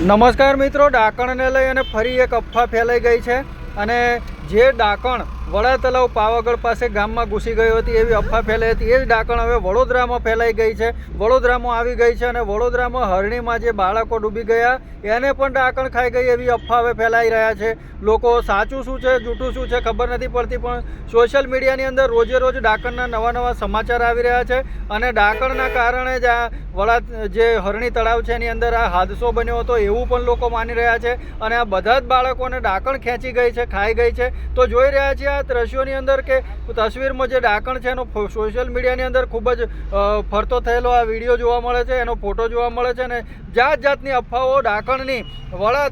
નમસ્કાર મિત્રો ડાકણને લઈ અને ફરી એક અફવા ફેલાઈ ગઈ છે અને જે ડાકણ વડા તલાવ પાવાગઢ પાસે ગામમાં ઘૂસી ગઈ હતી એવી અફવા ફેલાઈ હતી. એ જ ડાકણ હવે વડોદરામાં ફેલાઈ ગઈ છે. વડોદરામાં આવી ગઈ છે અને વડોદરામાં હરણીમાં જે બાળકો ડૂબી ગયા, એને પણ ડાકણ ખાઈ ગઈ એવી અફવા હવે ફેલાઈ રહ્યા છે. લોકો સાચું શું છે, જૂઠું શું છે ખબર નથી પડતી, પણ સોશિયલ મીડિયાની અંદર રોજે રોજ ડાકણના નવા નવા સમાચાર આવી રહ્યા છે અને ડાકણના કારણે જ આ વડા જે હરણી તળાવ છે એની અંદર આ હાદસો બન્યો હતો એવું પણ લોકો માની રહ્યા છે. અને આ બધા જ બાળકોને ડાકણ ખેંચી ગઈ છે, ખાઈ ગઈ છે. તો જોઈ રહ્યા છીએ આ દ્રશ્યોની અંદર કે તસવીરમાં જે ડાકણ છે એનો સોશિયલ મીડિયાની અંદર ખૂબ જ ફરતો થયેલો આ વીડિયો જોવા મળે છે, એનો ફોટો જોવા મળે છે અને જાત જાતની અફવાઓ, ડાકણની વડા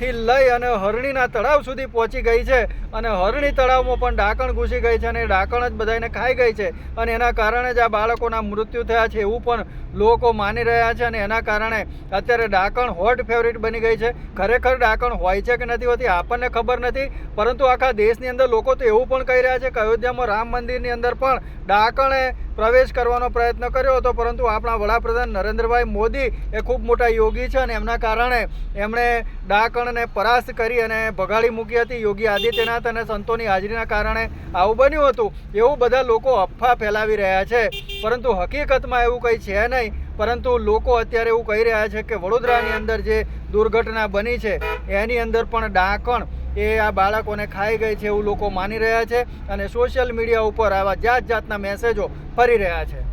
તલાવથી લઈ અને હરણીના તળાવ સુધી પહોંચી ગઈ છે. અને હરણી તળાવમાં પણ ડાકણ ઘૂસી ગઈ છે અને ડાકણ જ બધાને ખાઈ ગઈ છે. અને એના કારણે જ આ બાળકોના મૃત્યુ થયા છે એવું પણ લોકો માની રહ્યા છે અને એના કારણે અત્યારે ડાકણ હોટ ફેવરિટ બની ગઈ છે. ખરેખર ડાકણ હોય છે કે નથી હોતી આપણને ખબર નથી. પરંતુ આખા દેશની અંદર લોકો તો એવું પણ કહી રહ્યા છે કે અયોધ્યામાં રામ મંદિરની અંદર પણ ડાકણે પ્રવેશ કરવાનો પ્રયત્ન કર્યો હતો, પરંતુ આપણા વડાપ્રધાન નરેન્દ્રભાઈ મોદી એ ખૂબ મોટા યોગી છે અને એમના કારણે એમણે ડાકણને પરાસ્ત કરી અને ભગાડી મૂકી હતી. યોગી આદિત્યનાથ અને સંતોની હાજરીના કારણે આવું બન્યું હતું. એવું બધા લોકો અફવા ફેલાવી રહ્યા છે. પરંતુ હકીકતમાં એવું કંઈ છે નહીં. પરંતુ લોકો અત્યારે એવું કહી રહ્યા છે કે વડોદરાની અંદર જે દુર્ઘટના બની છે, એની અંદર પણ ડાકણ એ આ બાળકોને ખાઈ ગઈ છે એવું લોકો માની રહ્યા છે અને સોશિયલ મીડિયા ઉપર આવા જાત જાતના મેસેજો ફરી રહ્યા છે.